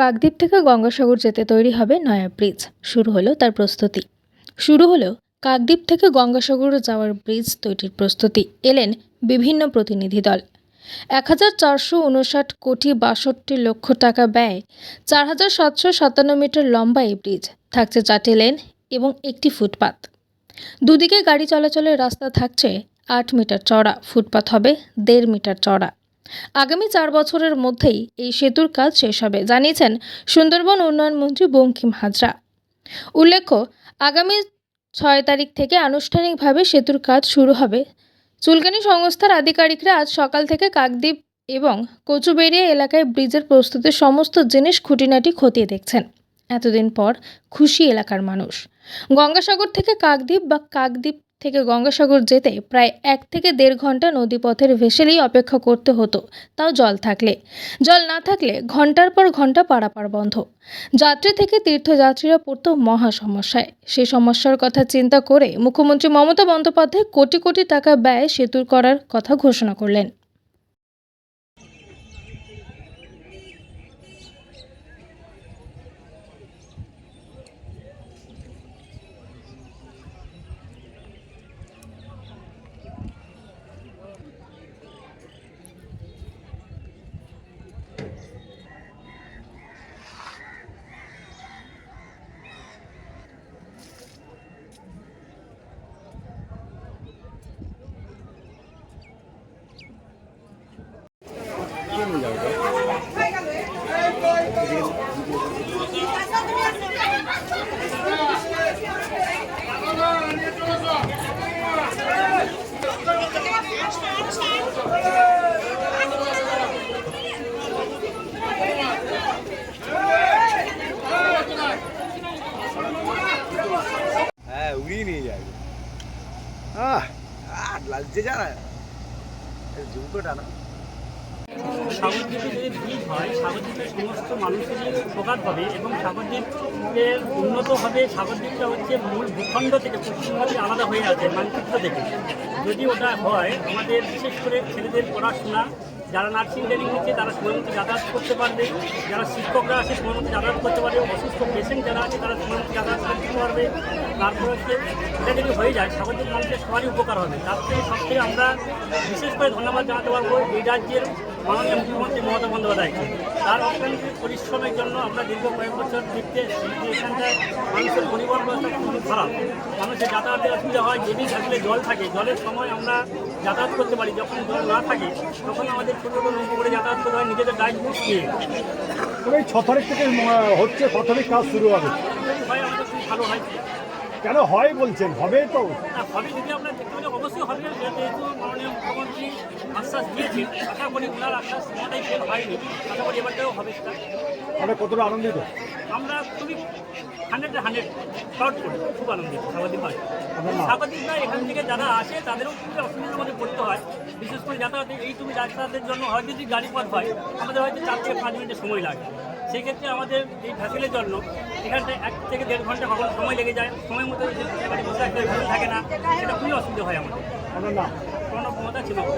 কাকদ্বীপ থেকে গঙ্গাসাগর যেতে তৈরি হবে নয়া ব্রিজ। শুরু হলো তার প্রস্তুতি। শুরু হলো কাকদ্বীপ থেকে গঙ্গাসাগর যাওয়ার ব্রিজ তৈরির প্রস্তুতি। এলেন বিভিন্ন প্রতিনিধি দল। এক হাজার চারশো উনষাট কোটি বাষট্টি লক্ষ টাকা ব্যয় চার হাজার সাতশো সাতান্ন মিটার লম্বা এই ব্রিজ থাকছে চারটি লেন এবং একটি ফুটপাত। দুদিকে গাড়ি চলাচলের রাস্তা থাকছে আট মিটার চড়া ফুটপাত হবে দেড় মিটার চড়া আগামী চার বছরের মধ্যেই এই সেতুর কাজ শেষ হবে, জানিয়েছেন সুন্দরবন উন্নয়ন মন্ত্রী বঙ্কিম হাজরা। উল্লেখ্য, আগামী ছয় তারিখ থেকে আনুষ্ঠানিকভাবে সেতুর কাজ শুরু হবে। চুলকানি সংস্থার আধিকারিকরা আজ সকাল থেকে কাকদ্বীপ এবং কচুবেড়িয়া এলাকায় ব্রিজের প্রস্তুতির সমস্ত জিনিস খুঁটিনাটি খতিয়ে দেখছেন। এতদিন পর খুশি এলাকার মানুষ। গঙ্গাসাগর থেকে কাকদ্বীপ বা কাকদ্বীপ থেকে গঙ্গাসাগর যেতে প্রায় এক থেকে দেড় ঘণ্টা নদীপথের ভেসেলেই অপেক্ষা করতে হতো, তাও জল থাকলে। জল না থাকলে ঘণ্টার পর ঘণ্টা পারাপার বন্ধ। যাত্রী থেকে তীর্থযাত্রীরা পড়ত মহা সমস্যায়। সেই সমস্যার কথা চিন্তা করে মুখ্যমন্ত্রী মমতা বন্দ্যোপাধ্যায় কোটি কোটি টাকা ব্যয় সেতুর করার কথা ঘোষণা করলেন। লাগছে জানা না। সাগরদ্বীপে যদি ব্রিজ হয় সাগরদ্বীপের সমস্ত মানুষেরই উপকার এবং সাগরদ্বীপের উন্নত হবে। হচ্ছে মূল ভূখণ্ড থেকে আলাদা হয়ে আছে, মানচিত্র থেকে যদি ওটা হয়, আমাদের বিশেষ করে ছেলেদের পড়াশোনা যারা নার্সিং ট্রেনিং নিচ্ছে, তারা সময় মতো যাতায়াত করতে পারবে। যারা শিক্ষকরা আছে, সময় মতো যাতায়াত করতে পারবে। অসুস্থ পেশেন্ট যারা আছে, তারা সময় মতো যাতায়াত করতে পারবে। তারপর হচ্ছে, এটা যদি হয়ে যায়, সামাজিক মানুষের সবারই উপকার হবে। তার থেকে সব থেকে আমরা বিশেষ করে ধন্যবাদ জানাতে পারব এই রাজ্যের মাননীয় মুখ্যমন্ত্রী মমতা বন্দ্যোপাধ্যায়কে তার অক্লান্ত পরিশ্রমের জন্য আমরা দীর্ঘ কয়েক বছর দেখতে এখানটায় মানুষের পরিবহন ব্যবস্থা খুবই খারাপ। মানুষের যাতায়াতের অসুবিধা হয় যদি থাকলে জল থাকে। জলের সময় আমরা যাতায়াত করতে পারি। যখন জল না থাকে তখন আমাদের ছোটো ছোটো নৌকো করে যাতায়াত করতে হয় নিজেদের ডাইভ বুট নিয়ে ছ তারিখ থেকে হচ্ছে প্রাথমিক কাজ শুরু হবে। যদি আমাদের খুব ভালো হয়। কেন হয় বলছেন? হবে তো। হবে যদি আমরা দেখতে পারি অবশ্যই হবে। যেহেতু মাননীয় মুখ্যমন্ত্রী আশ্বাস দিয়েছেন আশা করি ওনার আশ্বাস কোনোটাই ফেল হয়নি। আশা করি এবারটাও হবে সেটা। আমরা কতটা আনন্দিত? আমরা খুবই হান্ড্রেড হান্ড্রেড প্রাউড করি খুব আনন্দিত আপনার নাম? স্বাগতিক নয় এখান থেকে যারা আসে তাদেরও খুবই অসুবিধার মধ্যে পড়তে হয়। বিশেষ করে যাতায়াতে এইটুকু যাতায়াতের জন্য হয়তো যদি গাড়ি পথ হয় আমাদের হয়তো চার থেকে পাঁচ মিনিটের সময় লাগে। সেই ক্ষেত্রে আমাদের এই ভ্যাসেলের জন্য এখানটায় এক থেকে দেড় ঘণ্টা কখনো সময় লেগে যায়। সময় মতো বসে একটা থাকে না সেটা খুবই অসুবিধা হয় আমাদের। কোনো ক্ষমতা ছিল না।